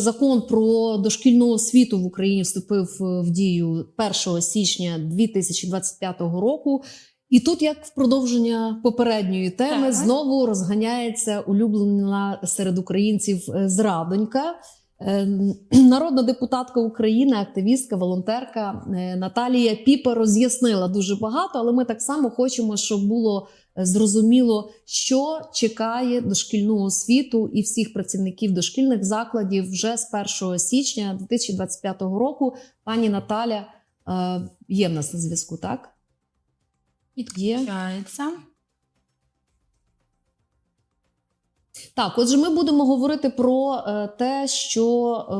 Закон про дошкільну освіту в Україні вступив е, в дію 1 січня 2025 року. І тут, як в продовження попередньої теми, Так. знову розганяється улюблена серед українців е, зрадонька. Е, Народна депутатка України, активістка, волонтерка Наталія Піпа роз'яснила дуже багато, але ми так само хочемо, щоб було зрозуміло, що чекає дошкільну освіту і всіх працівників дошкільних закладів вже з 1 січня 2025 року. Пані Наталя е, є в нас на зв'язку, так? Є. Відключається. Так, отже, ми будемо говорити про е, те, що е,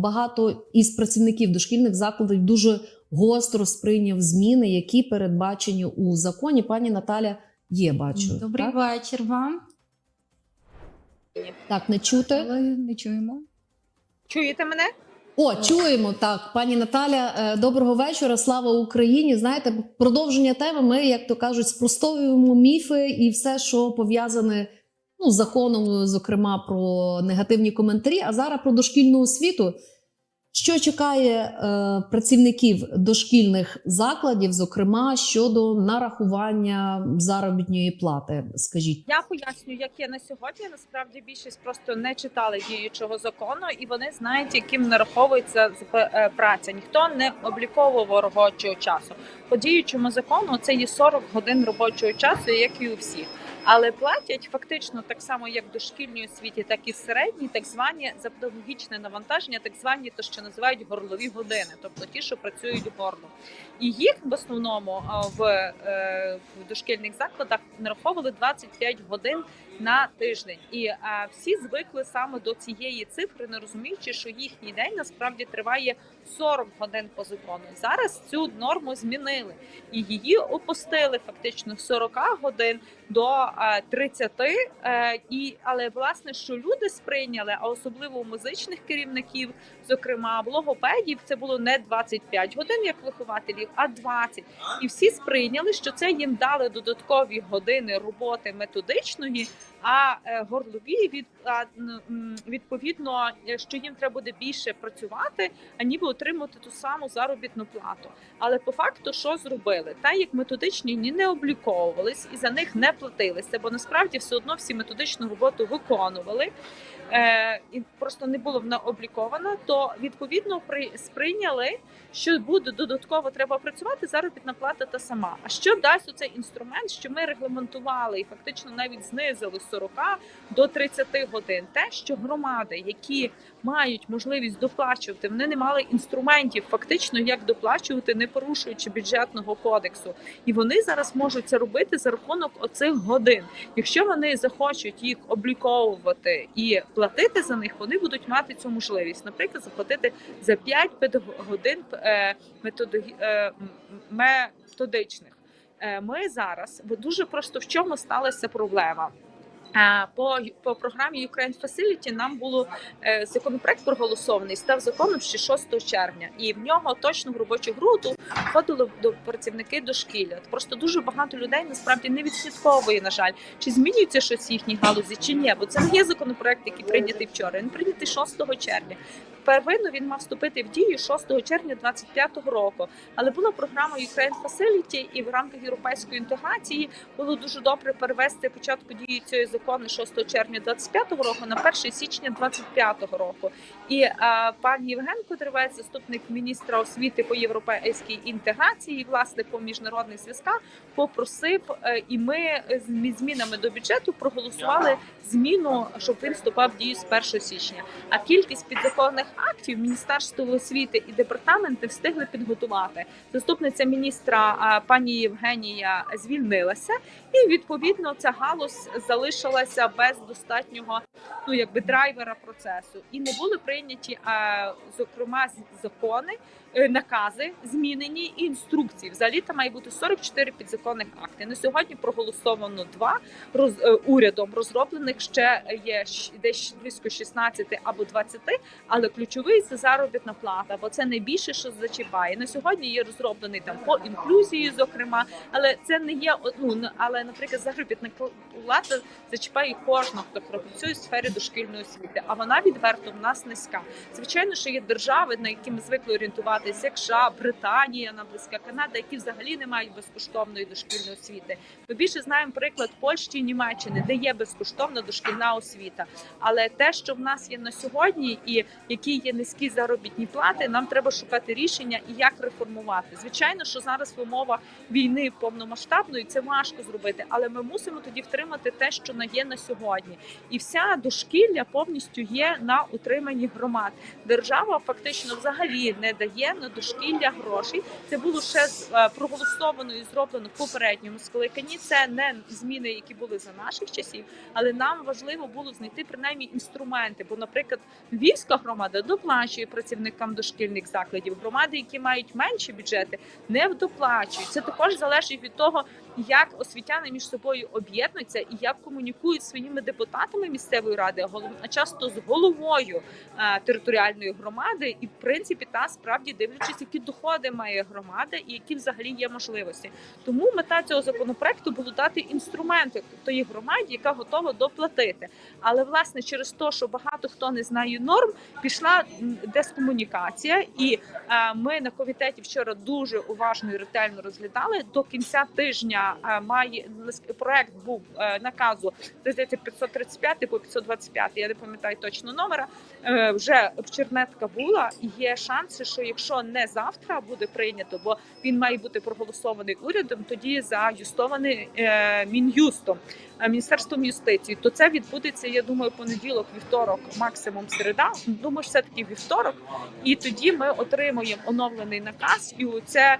багато із працівників дошкільних закладів дуже гостро сприйняв зміни, які передбачені у законі. Пані Наталя є, бачу. Добрий так? вечір вам. так, не чути. Але не чуємо. Чуєте мене? О, чуємо так, пані Наталя. е, Доброго вечора. Слава Україні. Знаєте, продовження теми. Ми, як то кажуть, спростовуємо міфи і все, що пов'язане ну, з законом, зокрема про негативні коментарі. А зараз про дошкільну освіту. Що чекає е, працівників дошкільних закладів, зокрема щодо нарахування заробітної плати? Скажіть, Я поясню, як є на сьогодні. Насправді більшість просто не читали діючого закону, і вони знають, яким нараховується з- е, праця. Ніхто не обліковував робочого часу. По діючому закону це є 40 годин робочого часу, як і у всіх. Але платять фактично так само, як в дошкільній освіті, так і в середній, так звані за педагогічне навантаження, так звані то, що називають горлові години, тобто ті, що працюють горло. І їх в основному в, е, в дошкільних закладах нараховували 25 годин на тиждень. І а, всі звикли саме до цієї цифри, не розуміючи, що їхній день насправді триває 40 годин по закону. Зараз цю норму змінили і її опустили фактично з 40 годин до е, 30. е, І але власне, що люди сприйняли, а особливо у музичних керівників, зокрема в логопедів, це було не 25 годин як вихователів, а 20. І всі сприйняли, що це їм дали додаткові години роботи методичної. А е, горлові від відповідно, е, що їм треба буде більше працювати, а ніби отримати ту саму заробітну плату. Але по факту, що зробили? Та як методичні ні не обліковувались і за них не платилися, бо насправді все одно всі методичну роботу виконували. Е, і просто не було вона облікована, то відповідно при сприйняли, що буде додатково треба працювати, заробітна плата та сама. А що дасть оцей інструмент, що ми регламентували і фактично навіть знизили з 40 до 30 годин? Те, що громади, які мають можливість доплачувати, вони не мали інструментів, фактично як доплачувати, не порушуючи бюджетного кодексу, і вони зараз можуть це робити за рахунок оцих годин. Якщо вони захочуть їх обліковувати і платити за них, вони будуть мати цю можливість. Наприклад, заплатити за 5 годин е, е, методичних. Е, Ми зараз, бо дуже просто в чому сталася проблема. По, по програмі Ukraine Facility нам було е, законопроект проголосований, став законом ще 6 червня, і в нього точно в робочу групу входили до працівники дошкілля. Просто дуже багато людей насправді не відслідковує, на жаль, чи змінюється щось в їхній галузі, чи ні. Бо це не є законопроект, який прийнятий вчора. Він прийнятий 6 червня. Первинно він мав вступити в дію 6 червня 2025 року. Але була програма Ukraine Facility, і в рамках європейської інтеграції було дуже добре перевести початку дії цього закону 6 червня 2025 року на 1 січня 2025 року. І е, пан Євген Кудревець, заступник міністра освіти по європейській інтеграції, і, власне по міжнародних зв'язках, попросив, е, і ми з змінами до бюджету проголосували зміну, щоб він вступав в дію з 1 січня. А кількість підзаконних актів Міністерство освіти і департаменти встигли підготувати. Заступниця міністра пані Євгенія звільнилася, і відповідно ця галузь залишилася без достатнього ну якби драйвера процесу. І не були прийняті а, зокрема закони, е, накази змінені і інструкції. Взагалі там має бути 44 підзаконних акти. На сьогодні проголосовано два роз, е, урядом розроблених ще є десь близько 16 або 20, але ключовий це заробітна плата, бо це найбільше, що зачіпає. На сьогодні є розроблений там по інклюзії, зокрема, але це не є ну, н- але, наприклад, заробітна плата зачіпає кожного, хто працює в сфері дошкільної освіти, а вона відверто в нас низька. Звичайно, що є держави, на які ми звикли орієнтуватися, як США, Британія, на близька Канада, які взагалі не мають безкоштовної дошкільної освіти. Ми більше знаємо приклад Польщі і Німеччини, де є безкоштовна дошкільна освіта. Але те, що в нас є на сьогодні, і які є низькі заробітні плати, нам треба шукати рішення і як реформувати. Звичайно, що зараз в умовах війни повномасштабної це важко зробити, але ми мусимо тоді втримати те, що є на сьогодні, і вся дошкілля повністю є на утриманні громад. Держава фактично взагалі не дає на дошкілля грошей. Це було ще е, проголосовано і зроблено в попередньому скликанні. Це не зміни, які були за наших часів, але нам важливо було знайти принаймні інструменти. Бо, наприклад, Львівська громада доплачує працівникам дошкільних закладів. Громади, які мають менші бюджети, не доплачують. Це також залежить від того, як освітяни між собою об'єднуються і як комунікують своїми депутатами місцевої ради, а часто з головою е, територіальної громади, і в принципі та справді дивлячись, які доходи має громада і які взагалі є можливості. Тому мета цього законопроекту було дати інструменти тої громаді, яка готова доплатити. Але власне через те, що багато хто не знає норм, пішла дескомунікація, і е, ми на комітеті вчора дуже уважно і ретельно розглядали. До кінця тижня е, має проект був е, наказу це здається 535 по 525, Я не пам'ятаю точно номера. Е, Вже чернетка була. Є шанси, що якщо не завтра буде прийнято, бо він має бути проголосований урядом, тоді заюстований мін'юстом. Міністерством юстиції, то це відбудеться, я думаю, понеділок, вівторок, максимум середа. Думаю, все таки вівторок, і тоді ми отримуємо оновлений наказ. І оце е,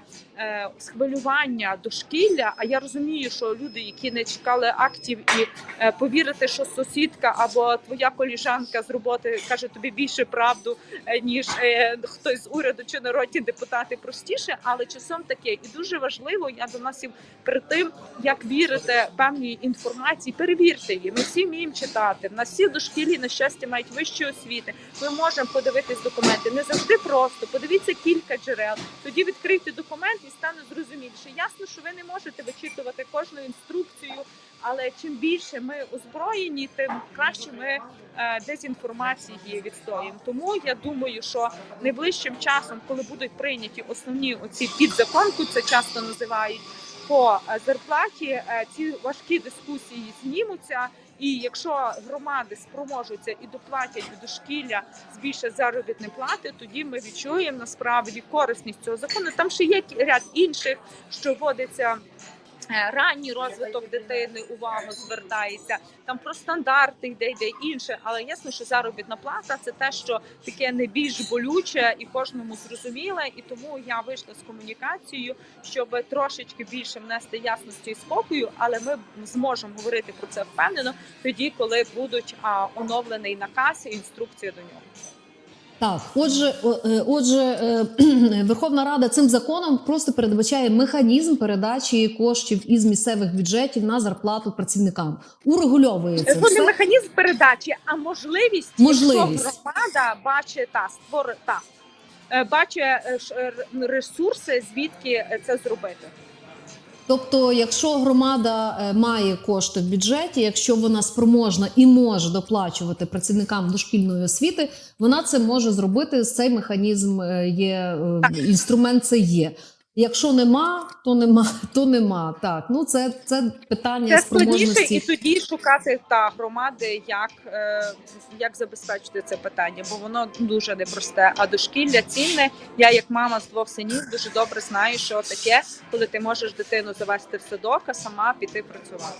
схвилювання дошкілля. А я розумію, що люди, які не чекали актів, і е, повірити, що сусідка або твоя коліжанка з роботи каже тобі більше правду, е, ніж е, хтось з уряду чи народні депутати простіше, але часом таке. І дуже важливо, я доносив перед тим, як вірити певній інформації, перевірте її. Ми всі вміємо читати. В нас всі дошкілі на щастя мають вищі освіти. Ми можемо подивитись документи. Не завжди просто. Подивіться кілька джерел. Тоді відкрийте документ і стане зрозуміліше. Ясно, що ви не можете вичитувати кожну інструкцію. Але чим більше ми озброєні, тим краще ми е, дезінформації відстоїмо. Тому я думаю, що найближчим часом, коли будуть прийняті основні оці підзаконку, це часто називають по е, зарплаті, е, ці важкі дискусії знімуться. І якщо громади спроможуться і доплатять в дошкілля збільше заробітні плати, тоді ми відчуємо насправді корисність цього закону. Там ще є ряд інших, що вводиться. Е, Ранній розвиток дитини увагу звертається там про стандарти йде йде інше, але ясно, що заробітна плата це те, що таке не більш болюче і кожному зрозуміле. І тому я вийшла з комунікацією, щоб трошечки більше внести ясності і спокою, але ми зможемо говорити про це впевнено тоді, коли будуть оновлений наказ і інструкція до нього. Так, отже, е, отже, е, Верховна Рада цим законом просто передбачає механізм передачі коштів із місцевих бюджетів на зарплату працівникам. Урегульовує це не механізм передачі, а можливість, Можливість. якщо громада бачить та створить та е, бачить ресурси, звідки це зробити. Тобто, якщо громада е, має кошти в бюджеті, якщо вона спроможна і може доплачувати працівникам дошкільної освіти, вона це може зробити. Цей механізм е, є е, інструмент. Це є. Якщо нема, то нема, то нема. Так, ну це, це питання Це складніше, спроможності. і тоді шукати та громади, як, е, як забезпечити це питання, бо воно дуже непросте. А дошкілля цінне. Я, як мама з двох синів, дуже добре знаю, що таке, коли ти можеш дитину завести в садок, а сама піти працювати.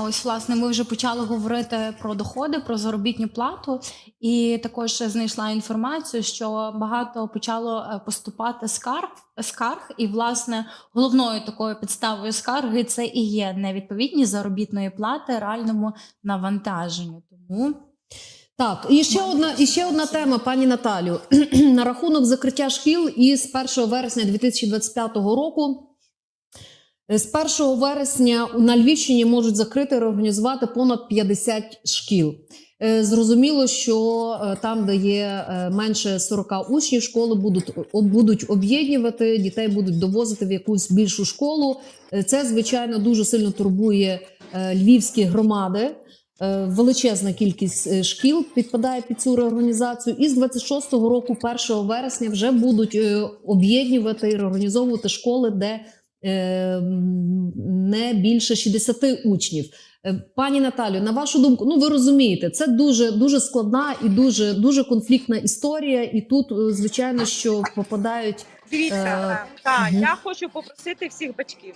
Ось власне ми вже почали говорити про доходи, про заробітну плату, і також знайшла інформацію, що багато почало е, поступати скарг, скарг, і власне головною такою підставою скарги це і є невідповідність заробітної плати реальному навантаженню. Тому Так, і ще одна, і ще одна тема, пані Наталю. На рахунок закриття шкіл із 1 вересня 2025 року. З 1 вересня на Львівщині можуть закрити і реорганізувати понад 50 шкіл. Е, Зрозуміло, що е, там, де є е, менше 40 учнів, школи будуть, будуть об'єднувати, дітей будуть довозити в якусь більшу школу. Е, Це, звичайно, дуже сильно турбує е, львівські громади. Е, Величезна кількість е, шкіл підпадає під цю реорганізацію. І з 26-го року, 1 вересня, вже будуть е, об'єднувати і реорганізовувати школи, де е, не більше 60 учнів. Е, Пані Наталю, на вашу думку, ну ви розумієте, це дуже дуже складна і дуже дуже конфліктна історія. І тут, е, звичайно, що попадають Дивіться, Е, е, та, угу. я хочу попросити всіх батьків.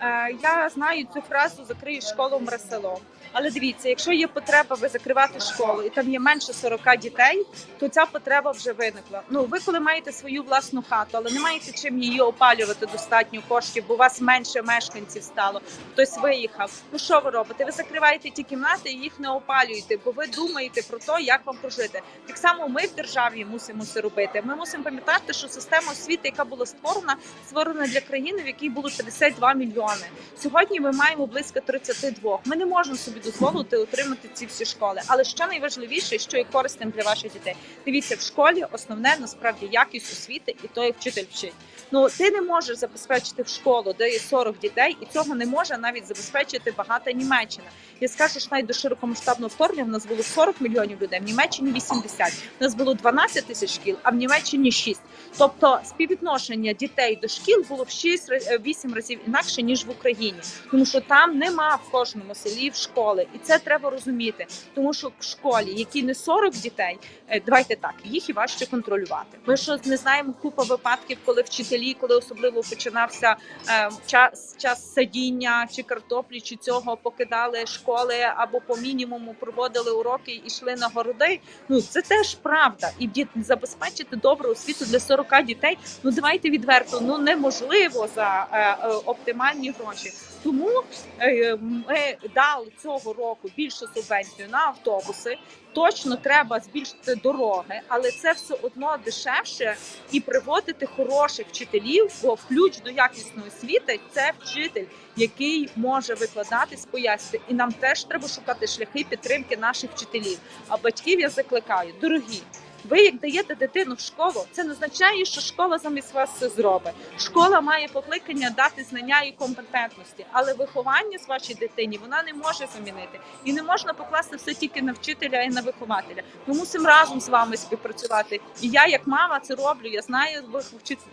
Е, Я знаю цю фразу закрию школу мре село. Але дивіться, якщо є потреба ви закривати школу і там є менше 40 дітей, то ця потреба вже виникла. Ну ви коли маєте свою власну хату, але не маєте чим її опалювати достатньо коштів, бо у вас менше мешканців стало, хтось виїхав. Ну що ви робите? Ви закриваєте ті кімнати і їх не опалюєте, бо ви думаєте про те, як вам прожити. Так само ми в державі мусимо це робити. Ми мусимо пам'ятати, що система освіти, яка була створена, створена для країни, в якій було 52 мільйони. Сьогодні ми маємо близько 32. Ми не можемо собі дозволити отримати ці всі школи. Але що найважливіше, що є корисним для ваших дітей. Дивіться, в школі основне насправді якість освіти, і то як вчитель вчить. Ну ти не можеш забезпечити в школу, де є 40 дітей, і цього не може навіть забезпечити багата Німеччина. Я скажу, що навіть до широкомасштабного вторгнення в нас було 40 мільйонів людей, в Німеччині 80. У нас було 12 тисяч шкіл, а в Німеччині 6. Тобто співвідношення дітей до шкіл було в 6 8 разів інакше ніж в Україні, тому що там нема в кожному селі в школи, і це треба розуміти. Тому що в школі, які не 40 дітей, е, давайте так, їх і важче контролювати. Ми що не знаємо купа випадків, коли вчителі, коли особливо починався е, час, час садіння чи картоплі, чи цього покидали школи або по мінімуму проводили уроки і йшли на городи. Ну це теж правда. І діт забезпечити добру освіту для 40 дітей. Ну давайте відверто, ну неможливо за е, е, оптимальні гроші. Тому е, ми дали цього року більшу субвенцію на автобуси. Точно треба збільшити дороги, але це все одно дешевше і приводити хороших вчителів, бо ключ до якісної освіти це вчитель, який може викладатись, пояснити. І нам теж треба шукати шляхи підтримки наших вчителів. А батьків я закликаю, дорогі. Ви як даєте дитину в школу, це не означає, що школа замість вас все зробить. Школа має покликання дати знання і компетентності, але виховання з вашій дитині вона не може замінити. І не можна покласти все тільки на вчителя і на вихователя. Ми мусимо разом з вами співпрацювати. І я, як мама, це роблю. Я знаю,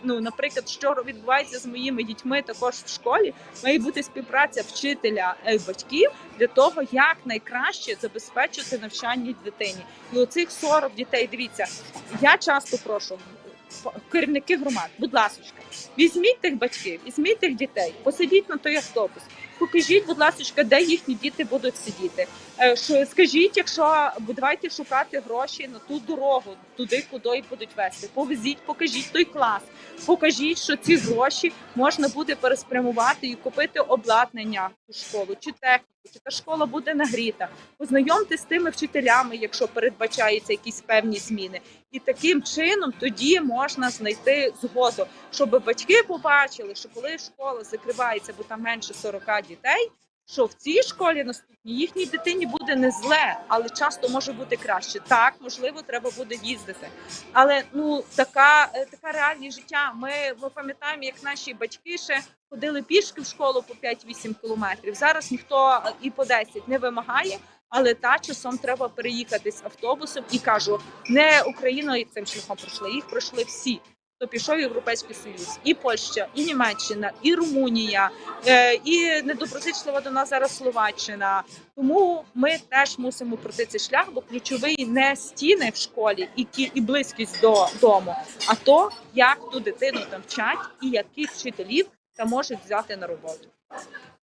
ну, наприклад, що відбувається з моїми дітьми також в школі. Має бути співпраця вчителя і батьків для того, як найкраще забезпечити навчання дитині. І оцих 40 дітей, дивіться, я часто прошу керівники громад, будь ласка, візьміть тих батьків, візьміть тих дітей, посидіть на той автобус. Покажіть, будь ласка, де їхні діти будуть сидіти. Е, скажіть, якщо давайте шукати гроші на ту дорогу, туди, куди будуть вести. Повезіть, покажіть той клас, покажіть, що ці гроші можна буде переспрямувати і купити обладнання у школу чи техніку, чи та школа буде нагріта. Познайомте з тими вчителями, якщо передбачаються якісь певні зміни. І таким чином тоді можна знайти згоду, щоб батьки побачили, що коли школа закривається, бо там менше 40 дітей. Що в цій школі наступній їхній дитині буде не зле, але часто може бути краще. Так, можливо, треба буде їздити. Але ну така, е, така реальність життя. Ми, ми пам'ятаємо, як наші батьки ще ходили пішки в школу по 5-8 кілометрів. Зараз ніхто е, і по 10 не вимагає. Але та часом треба переїхати з автобусом і кажу, не Україна цим шляхом пройшла, їх пройшли всі. Хто пішов в Європейський Союз, і Польща, і Німеччина, і Румунія, е, і недоброзичлива до нас зараз Словаччина. Тому ми теж мусимо пройти цей шлях, бо ключовий не стіни в школі і кі- і близькість до дому, а то як ту дитину там вчать і яких вчителів там можуть взяти на роботу.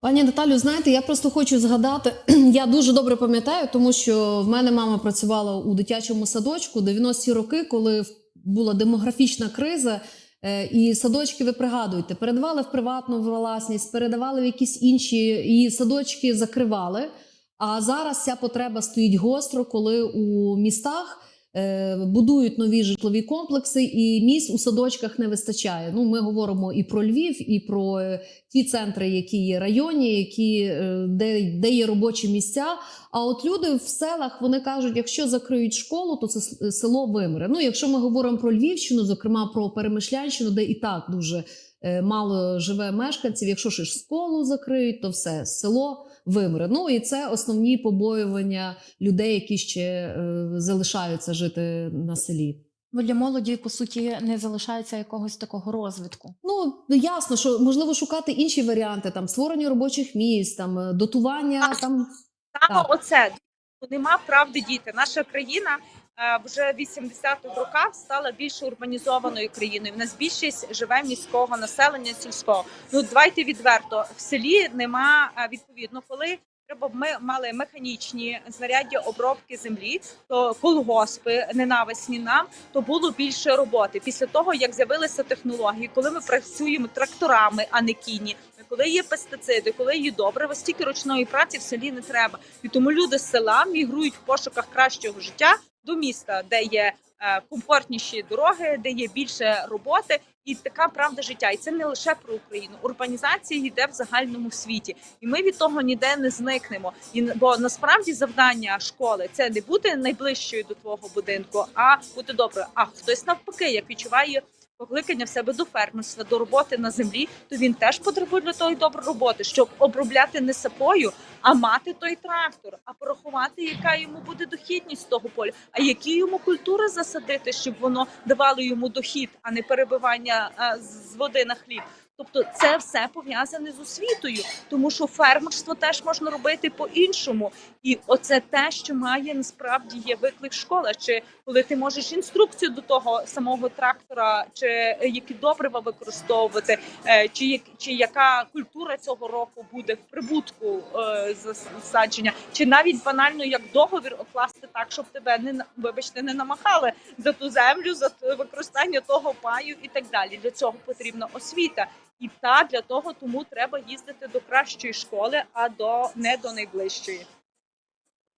Пані Наталю, знаєте, я просто хочу згадати. Я дуже добре пам'ятаю, тому що в мене мама працювала у дитячому садочку 90-ті роки, коли була демографічна криза. е, І садочки, ви пригадуєте, передавали в приватну власність, передавали в якісь інші, і садочки закривали. А зараз ця потреба стоїть гостро, коли у містах будують нові житлові комплекси, і місць у садочках не вистачає. Ну, ми говоримо і про Львів, і про е, ті центри, які є районні, які е, де, де є робочі місця. А от люди в селах вони кажуть, якщо закриють школу, то це село вимре. Ну, якщо ми говоримо про Львівщину, зокрема про Перемишлянщину, де і так дуже е, мало живе мешканців. Якщо ж школу закриють, то все село вимре. Ну і це основні побоювання людей, які ще е, залишаються жити на селі. Бо для молоді, по суті, не залишається якогось такого розвитку. Ну ясно, що можливо шукати інші варіанти, там створення робочих місць, там дотування. дотування. Там Саме Так. оце нема правди діти. Наша країна е, вже в 80-х роках стала більш урбанізованою країною. В нас більшість живе міського населення сільського. Ну давайте відверто в селі нема е, відповідно, коли. Треба ми мали механічні знаряддя обробки землі, то колгоспи ненависні нам, то було більше роботи. Після того як з'явилися технології, коли ми працюємо тракторами, а не кіні, коли є пестициди, коли є добрива, стільки ручної праці в селі не треба. І тому люди з села мігрують в пошуках кращого життя до міста, де є е, комфортніші дороги, де є більше роботи, і така правда життя. І це не лише про Україну. Урбанізація йде в загальному світі, і ми від того ніде не зникнемо. І бо насправді завдання школи це не бути найближчою до твого будинку, а бути добре. А хтось навпаки, як відчуває. Покликання в себе до фермерства, до роботи на землі, то він теж потребує для того доброї роботи, щоб обробляти не сапою, а мати той трактор, а порахувати, яка йому буде дохідність того поля, а які йому культури засадити, щоб воно давало йому дохід, а не перебивання з води на хліб. Тобто це все пов'язане з освітою, тому що фермерство теж можна робити по-іншому. І оце те, що має насправді є виклик школа. Чи коли ти можеш інструкцію до того самого трактора, чи е, які добрива використовувати, е, чи як чи яка культура цього року буде в прибутку е, засадження, чи навіть банально як договір окласти так, щоб тебе не вибачте, не намахали за ту землю, за використання того паю і так далі. Для цього потрібна освіта. І та для того тому треба їздити до кращої школи, а до не до найближчої.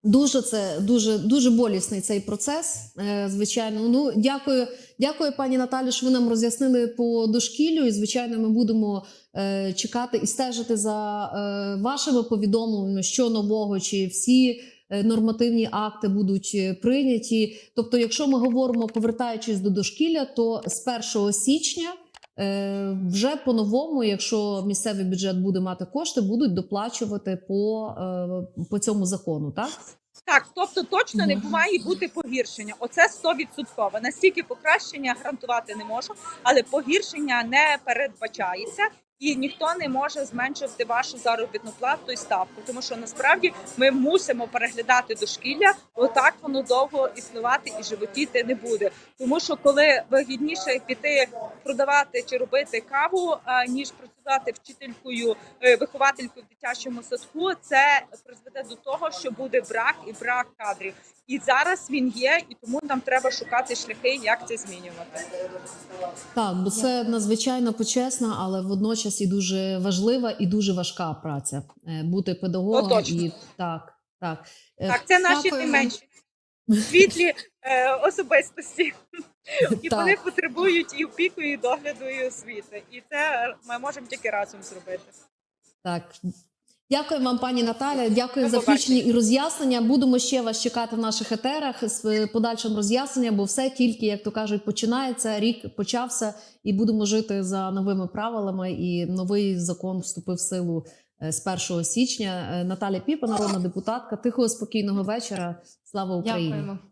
Дуже це дуже дуже болісний цей процес. е, Звичайно, ну дякую, дякую, пані Наталі, що ви нам роз'яснили по дошкіллю. І звичайно, ми будемо е, чекати і стежити за е, вашими повідомленнями, що нового, чи всі е, нормативні акти будуть е, прийняті. Тобто, якщо ми говоримо повертаючись до дошкілля, то з 1 січня. Е, Вже по-новому, якщо місцевий бюджет буде мати кошти, будуть доплачувати по, е, по цьому закону, так? Так, тобто точно не має бути погіршення. Оце 100%. Настільки покращення гарантувати не можу, але погіршення не передбачається. І ніхто не може зменшувати вашу заробітну плату і ставку, тому що насправді ми мусимо переглядати дошкілля, бо так воно довго існувати і животіти не буде. Тому що коли вигідніше піти продавати чи робити каву, а, ніж працювати вчителькою, е, вихователькою в дитячому садку, це призведе до того, що буде брак і брак кадрів. І зараз він є, і тому нам треба шукати шляхи, як це змінювати. Так, бо це надзвичайно почесна, але водночас і дуже важлива і дуже важка праця. Е, Бути педагогом і так, так. Е, Так, це наші найменші світлі е, особистості, і Так. вони потребують і опіку, і догляду, і освіти. І це ми можемо тільки разом зробити. Так. Дякую вам, пані Наталя. Дякую за включення і роз'яснення. Будемо ще вас чекати в наших етерах з подальшим роз'ясненням, бо все тільки, як то кажуть, починається. Рік почався, і будемо жити за новими правилами. І новий закон вступив в силу е, з 1 січня. Е, Наталя Піпа, народна депутатка. Тихого спокійного вечора. Слава Україні! Дякуємо.